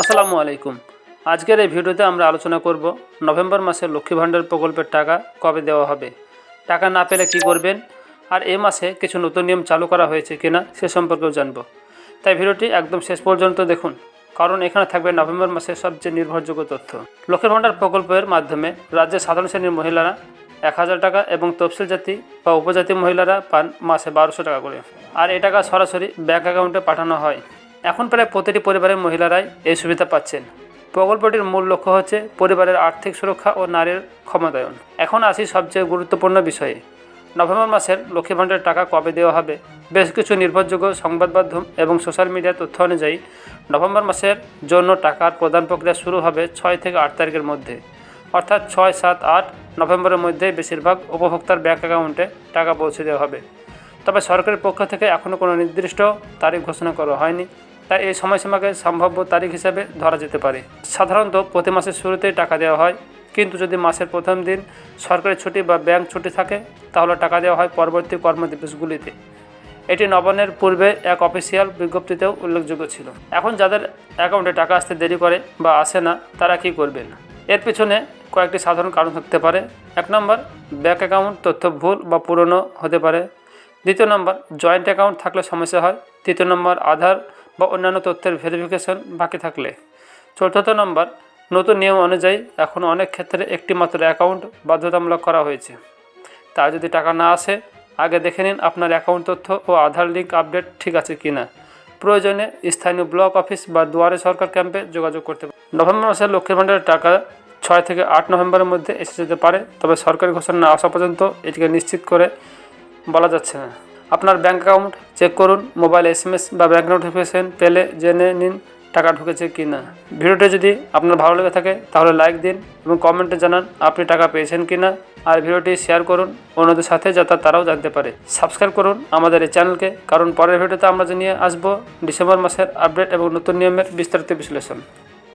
আসসালামু আলাইকুম। আজকের এই ভিডিওতে আমরা আলোচনা করব নভেম্বর মাসে লক্ষ্মী ভাণ্ডার প্রকল্পের টাকা কবে দেওয়া হবে, টাকা না পেলে কি করবেন, আর এ মাসে কিছু নতুন নিয়ম চালু করা হয়েছে কিনা সে সম্পর্কেও জানব। তাই ভিডিওটি একদম শেষ পর্যন্ত দেখুন, কারণ এখানে থাকবে নভেম্বর মাসের সবচেয়ে নির্ভরযোগ্য তথ্য। লক্ষ্মীর ভাণ্ডার প্রকল্পের মাধ্যমে রাজ্যের সাধারণ শ্রেণির মহিলারা এক হাজার টাকা এবং তফসিল জাতি বা উপজাতি মহিলারা পান মাসে বারোশো টাকা করে, আর এই টাকা সরাসরি ব্যাঙ্ক অ্যাকাউন্টে পাঠানো হয়। এখন প্রায় প্রতিটি পরিবারের মহিলারাই এই সুবিধা পাচ্ছেন। প্রকল্পটির মূল লক্ষ্য হচ্ছে পরিবারের আর্থিক সুরক্ষা ও নারীর ক্ষমতায়ন। এখন আসি সবচেয়ে গুরুত্বপূর্ণ বিষয়ে। নভেম্বর মাসের লক্ষ্মী ভাণ্ডারের টাকা কবে দেওয়া হবে, বেশ কিছু নির্ভরযোগ্য সংবাদ মাধ্যম এবং সোশ্যাল মিডিয়ার তথ্য অনুযায়ী নভেম্বর মাসের জন্য টাকার প্রদান প্রক্রিয়া শুরু হবে ছয় থেকে আট তারিখের মধ্যে। অর্থাৎ ছয়, সাত, আট নভেম্বরের মধ্যে বেশিরভাগ উপভোক্তার ব্যাঙ্ক অ্যাকাউন্টে টাকা পৌঁছে দেওয়া হবে। তবে সরকারের পক্ষ থেকে এখনও কোনো নির্দিষ্ট তারিখ ঘোষণা করা হয়নি। তাই এই সময়সীমাকে সম্ভাব্য তারিখ হিসাবে ধরা যেতে পারে। সাধারণত প্রতি মাসের শুরুতেই টাকা দেওয়া হয়, কিন্তু যদি মাসের প্রথম দিন সরকারি ছুটি বা ব্যাংক ছুটি থাকে, তাহলে টাকা দেওয়া হয় পরবর্তী কর্মদিবসগুলিতে। এটি নবান্নের পূর্বে এক অফিসিয়াল বিজ্ঞপ্তিতেও উল্লেখযোগ্য ছিল। এখন যাদের অ্যাকাউন্টে টাকা আসতে দেরি করে বা আসে না, তারা কী করবেন? এর পিছনে কয়েকটি সাধারণ কারণ থাকতে পারে। এক নম্বর ব্যাঙ্ক অ্যাকাউন্ট তথ্য ভুল বা পুরনো হতে পারে। দ্বিতীয় নম্বর, জয়েন্ট অ্যাকাউন্ট থাকলে সমস্যা হয়। তৃতীয় নম্বর, আধার বা অন্যান্য তথ্যের ভেরিফিকেশন বাকি থাকলে। চতুর্থ নম্বর, নতুন নিয়ম অনুযায়ী এখন অনেক ক্ষেত্রে একটি মাত্র অ্যাকাউন্ট বাধ্যতামূলক করা হয়েছে। তা যদি টাকা না আসে, আগে দেখে নিন আপনার অ্যাকাউন্ট তথ্য ও আধার লিঙ্ক আপডেট ঠিক আছে কি না প্রয়োজনে স্থানীয় ব্লক অফিস বা দুয়ারে সরকার ক্যাম্পে যোগাযোগ করতে পারেন। নভেম্বর মাসে লক্ষ্মীর ভাণ্ডারের টাকা ছয় থেকে আট নভেম্বরের মধ্যে এসে যেতে পারে, তবে সরকারি ঘোষণা না আসা পর্যন্ত এটিকে নিশ্চিত করে বলা যাচ্ছে না। আপনার ব্যাঙ্ক অ্যাকাউন্ট চেক করুন, মোবাইল এসএমএস বা ব্যাঙ্ক নোটিফিকেশন পেলে জেনে নিন টাকা ঢুকেছে কি না। ভিডিওটি যদি আপনার ভালো লেগে থাকে, তাহলে লাইক দিন এবং কমেন্টে জানান আপনি টাকা পেয়েছেন কি না। আর ভিডিওটি শেয়ার করুন অন্যদের সাথে, যাতে তারাও জানতে পারে। সাবস্ক্রাইব করুন আমাদের এই চ্যানেলকে, কারণ পরের ভিডিওতে আমরা জানিয়ে আসব, ডিসেম্বর মাসের আপডেট এবং নতুন নিয়মের বিস্তারিত বিশ্লেষণ।